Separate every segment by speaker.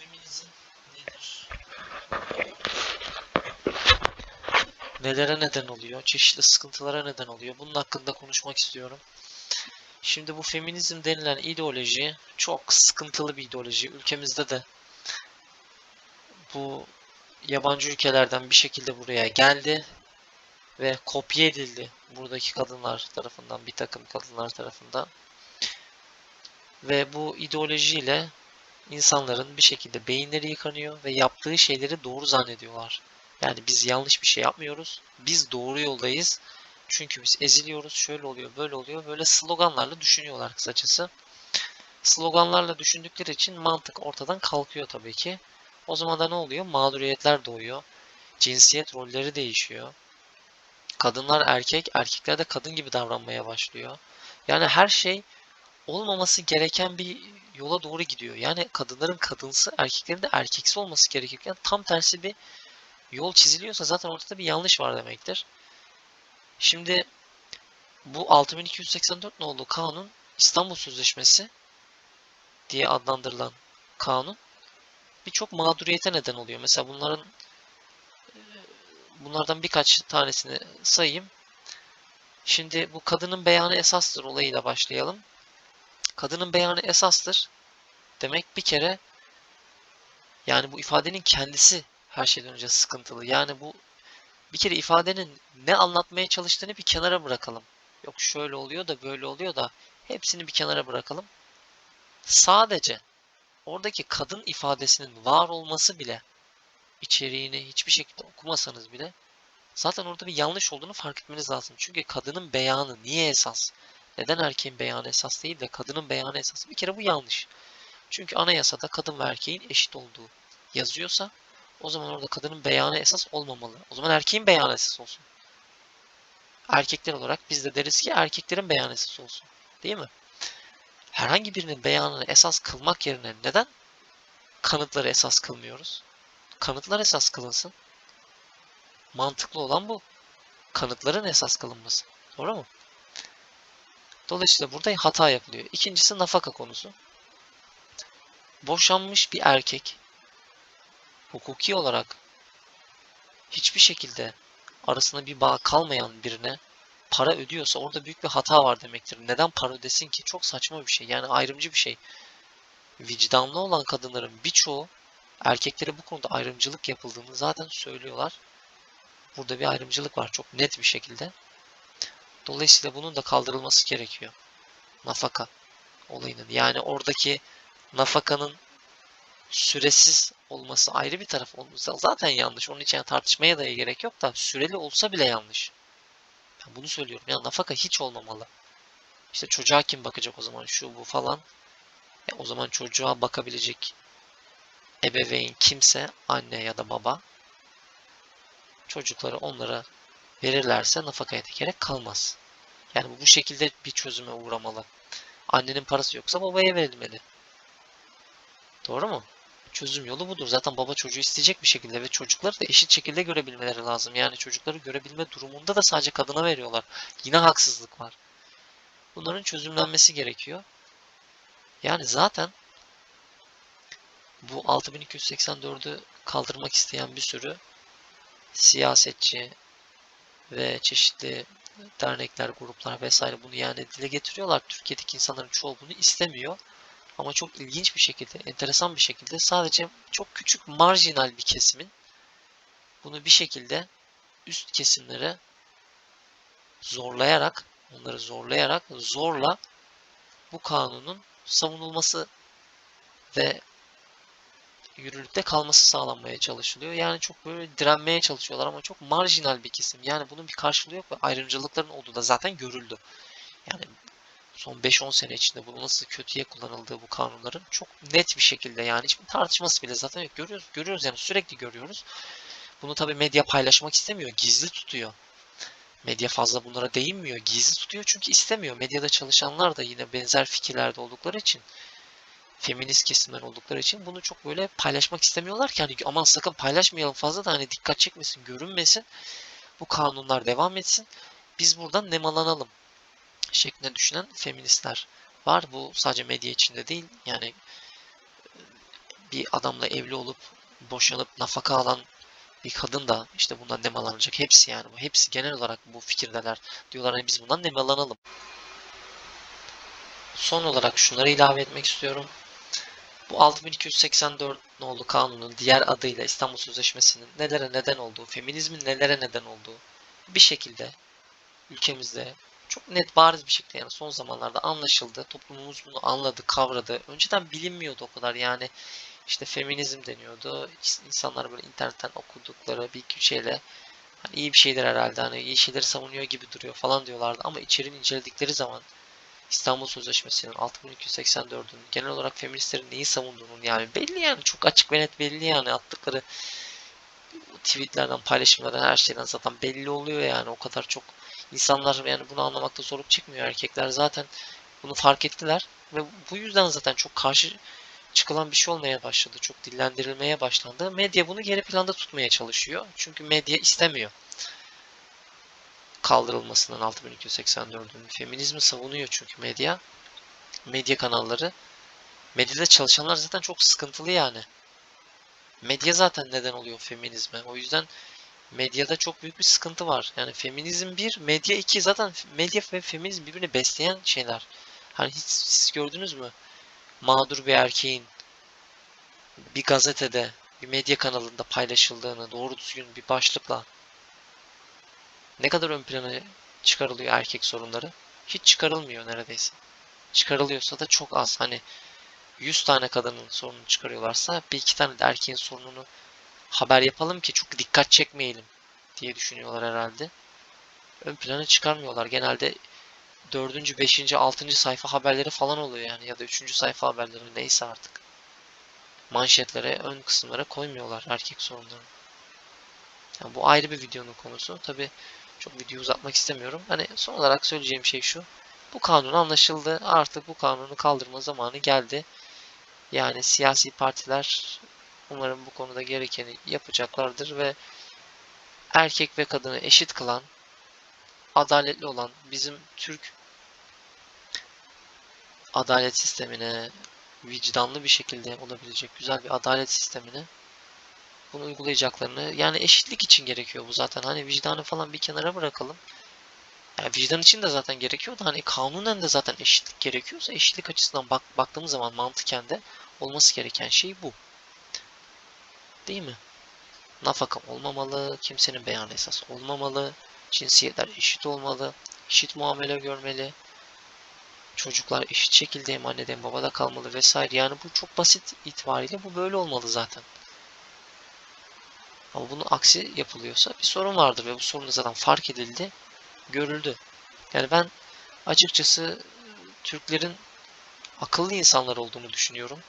Speaker 1: feminizm nedir? Nelere neden oluyor? Çeşitli sıkıntılara neden oluyor. Bunun hakkında konuşmak istiyorum. Şimdi bu feminizm denilen ideoloji çok sıkıntılı bir ideoloji. Ülkemizde de bu yabancı ülkelerden bir şekilde buraya geldi ve kopya edildi buradaki kadınlar tarafından, bir takım kadınlar tarafından. Ve bu ideolojiyle insanların bir şekilde beyinleri yıkanıyor ve yaptığı şeyleri doğru zannediyorlar. Yani biz yanlış bir şey yapmıyoruz. Biz doğru yoldayız. Çünkü biz eziliyoruz. Şöyle oluyor, böyle oluyor. Böyle sloganlarla düşünüyorlar kısacası. Sloganlarla düşündükleri için mantık ortadan kalkıyor tabii ki. O zaman da ne oluyor? Mağduriyetler doğuyor. Cinsiyet rolleri değişiyor. Kadınlar erkek, erkekler de kadın gibi davranmaya başlıyor. Yani her şey olmaması gereken bir yola doğru gidiyor. Yani kadınların kadınsı, erkeklerin de erkeksi olması gerekirken tam tersi bir yol çiziliyorsa zaten ortada bir yanlış var demektir. Şimdi bu 6284 nolu kanun İstanbul Sözleşmesi diye adlandırılan kanun birçok mağduriyete neden oluyor. Mesela bunların bunlardan birkaç tanesini sayayım. Şimdi bu kadının beyanı esastır olayıyla başlayalım. Kadının beyanı esastır demek bir kere yani bu ifadenin kendisi her şeyden önce sıkıntılı. Yani bu bir kere ifadenin ne anlatmaya çalıştığını bir kenara bırakalım. Yok şöyle oluyor da böyle oluyor da hepsini bir kenara bırakalım. Sadece oradaki kadın ifadesinin var olması bile içeriğini hiçbir şekilde okumasanız bile zaten orada bir yanlış olduğunu fark etmeniz lazım. Çünkü kadının beyanı niye esas? Neden erkeğin beyanı esas değil de kadının beyanı esas? Bir kere bu yanlış. Çünkü anayasada kadın ve erkeğin eşit olduğu yazıyorsa o zaman orada kadının beyanı esas olmamalı. O zaman erkeğin beyanı esas olsun. Erkekler olarak biz de deriz ki erkeklerin beyanı esas olsun. Değil mi? Herhangi birinin beyanını esas kılmak yerine neden kanıtları esas kılmıyoruz? Kanıtlar esas kılınsın. Mantıklı olan bu. Kanıtların esas kılınması. Doğru mu? Dolayısıyla burada hata yapılıyor. İkincisi nafaka konusu. Boşanmış bir erkek hukuki olarak hiçbir şekilde arasında bir bağ kalmayan birine para ödüyorsa orada büyük bir hata var demektir. Neden para ödesin ki? Çok saçma bir şey. Yani ayrımcı bir şey. Vicdanlı olan kadınların birçoğu erkeklere bu konuda ayrımcılık yapıldığını zaten söylüyorlar. Burada bir ayrımcılık var çok net bir şekilde. Dolayısıyla bunun da kaldırılması gerekiyor. Nafaka olayının. Yani oradaki nafakanın süresiz olması ayrı bir taraf. Zaten yanlış. Onun için tartışmaya da gerek yok da süreli olsa bile yanlış. Ben bunu söylüyorum. Ya nafaka hiç olmamalı. İşte çocuğa kim bakacak o zaman şu bu falan. E, o zaman çocuğa bakabilecek ebeveyn kimse anne ya da baba çocukları onlara verirlerse nafakaya da gerek kalmaz. Yani bu şekilde bir çözüme uğramalı. Annenin parası yoksa babaya verilmeli. Doğru mu? Çözüm yolu budur. Zaten baba çocuğu isteyecek bir şekilde ve çocukları da eşit şekilde görebilmeleri lazım. Yani çocukları görebilme durumunda da sadece kadına veriyorlar. Yine haksızlık var. Bunların çözümlenmesi gerekiyor. Yani zaten bu 6284'ü kaldırmak isteyen bir sürü siyasetçi ve çeşitli dernekler, gruplar vesaire bunu yani dile getiriyorlar. Türkiye'deki insanların çoğu bunu istemiyor. Ama çok ilginç bir şekilde, enteresan bir şekilde sadece çok küçük marjinal bir kesimin bunu bir şekilde üst kesimlere zorlayarak, onları zorlayarak, zorla bu kanunun savunulması ve yürürlükte kalması sağlanmaya çalışılıyor. Yani çok böyle direnmeye çalışıyorlar ama çok marjinal bir kesim. Yani bunun bir karşılığı yok ve ayrımcılıkların olduğu da zaten görüldü. Yani son 5-10 sene içinde bu nasıl kötüye kullanıldığı bu kanunların çok net bir şekilde yani hiçbir tartışması bile zaten yok. Görüyoruz, görüyoruz yani sürekli görüyoruz. Bunu tabii medya paylaşmak istemiyor, gizli tutuyor. Medya fazla bunlara değinmiyor, gizli tutuyor çünkü istemiyor. Medyada çalışanlar da yine benzer fikirlerde oldukları için feminist kesimler oldukları için bunu çok böyle paylaşmak istemiyorlar ki hani aman sakın paylaşmayalım fazla da hani dikkat çekmesin, görünmesin. Bu kanunlar devam etsin. Biz buradan nemalanalım şeklinde düşünen feministler var. Bu sadece medya içinde değil. Yani bir adamla evli olup boşanıp nafaka alan bir kadın da işte bundan nemalanacak. Hepsi yani bu. Hepsi genel olarak bu fikirdeler. Diyorlar hani biz bundan nemalanalım. Son olarak şunları ilave etmek istiyorum. Bu 6284 nolu kanunun diğer adıyla İstanbul Sözleşmesi'nin nelere neden olduğu, feminizmin nelere neden olduğu bir şekilde ülkemizde çok net bariz bir şekilde yani son zamanlarda anlaşıldı. Toplumumuz bunu anladı, kavradı. Önceden bilinmiyordu o kadar yani işte feminizm deniyordu. İnsanlar böyle internetten okudukları bir iki şeyle hani iyi bir şeydir herhalde hani iyi şeyleri savunuyor gibi duruyor falan diyorlardı ama içeriğini inceledikleri zaman İstanbul Sözleşmesi'nin 6284'ün genel olarak feministlerin neyi savunduğunun yani belli yani çok açık ve net belli yani attıkları tweetlerden paylaşımlardan her şeyden zaten belli oluyor yani o kadar çok insanlar yani bunu anlamakta zorluk çıkmıyor erkekler zaten bunu fark ettiler ve bu yüzden zaten çok karşı çıkılan bir şey olmaya başladı. Çok dillendirilmeye başlandı. Medya bunu geri planda tutmaya çalışıyor. Çünkü medya istemiyor kaldırılmasının 6284'ün. Feminizmi savunuyor çünkü medya. Medya kanalları. Medyada çalışanlar zaten çok sıkıntılı yani. Medya zaten neden oluyor feminizme. O yüzden medyada çok büyük bir sıkıntı var. Yani feminizm bir, medya iki. Zaten medya ve feminizm birbirini besleyen şeyler. Hani hiç siz gördünüz mü? Mağdur bir erkeğin bir gazetede, bir medya kanalında paylaşıldığını doğru düzgün bir başlıkla ne kadar ön plana çıkarılıyor erkek sorunları? Hiç çıkarılmıyor neredeyse. Çıkarılıyorsa da çok az. Hani 100 tane kadının sorununu çıkarıyorlarsa bir iki tane de erkeğin sorununu haber yapalım ki çok dikkat çekmeyelim diye düşünüyorlar herhalde. Ön plana çıkarmıyorlar. Genelde 4. 5. 6. sayfa haberleri falan oluyor yani ya da 3. sayfa haberleri neyse artık. Manşetlere, ön kısımlara koymuyorlar erkek sorunlarını. Yani bu ayrı bir videonun konusu. Tabi çok video uzatmak istemiyorum. Hani son olarak söyleyeceğim şey şu. Bu kanun anlaşıldı. Artık bu kanunu kaldırma zamanı geldi. Yani siyasi partiler umarım bu konuda gerekeni yapacaklardır ve erkek ve kadını eşit kılan, adaletli olan bizim Türk adalet sistemine vicdanlı bir şekilde olabilecek güzel bir adalet sistemine bunu uygulayacaklarını yani eşitlik için gerekiyor bu zaten hani vicdanı falan bir kenara bırakalım. Yani vicdan için de zaten gerekiyor da hani kanunen de zaten eşitlik gerekiyorsa eşitlik açısından bak, baktığımız zaman mantıken de olması gereken şey bu. Değil mi? Nafaka olmamalı, kimsenin beyanı esas olmamalı, cinsiyetler eşit olmalı, eşit muamele görmeli, çocuklar eşit şekilde hem anneden babada kalmalı vesaire. Yani bu çok basit itibariyle bu böyle olmalı zaten. Ama bunun aksi yapılıyorsa bir sorun vardır ve bu sorun da zaten fark edildi, görüldü. Yani ben açıkçası Türklerin akıllı insanlar olduğunu düşünüyorum.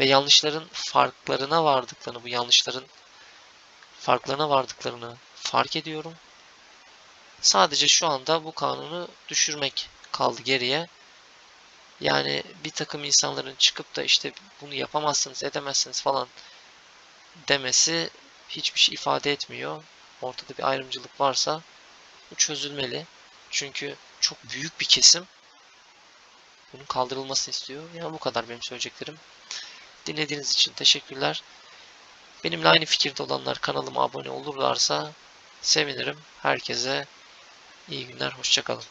Speaker 1: Ve yanlışların farklarına vardıklarını, bu yanlışların farklarına vardıklarını fark ediyorum. Sadece şu anda bu kanunu düşürmek kaldı geriye. Yani bir takım insanların çıkıp da işte bunu yapamazsınız, edemezsiniz falan demesi hiçbir şey ifade etmiyor. Ortada bir ayrımcılık varsa bu çözülmeli. Çünkü çok büyük bir kesim bunun kaldırılmasını istiyor. Yani bu kadar benim söyleyeceklerim. Dinlediğiniz için teşekkürler. Benimle aynı fikirde olanlar kanalıma abone olurlarsa sevinirim. Herkese iyi günler, hoşçakalın.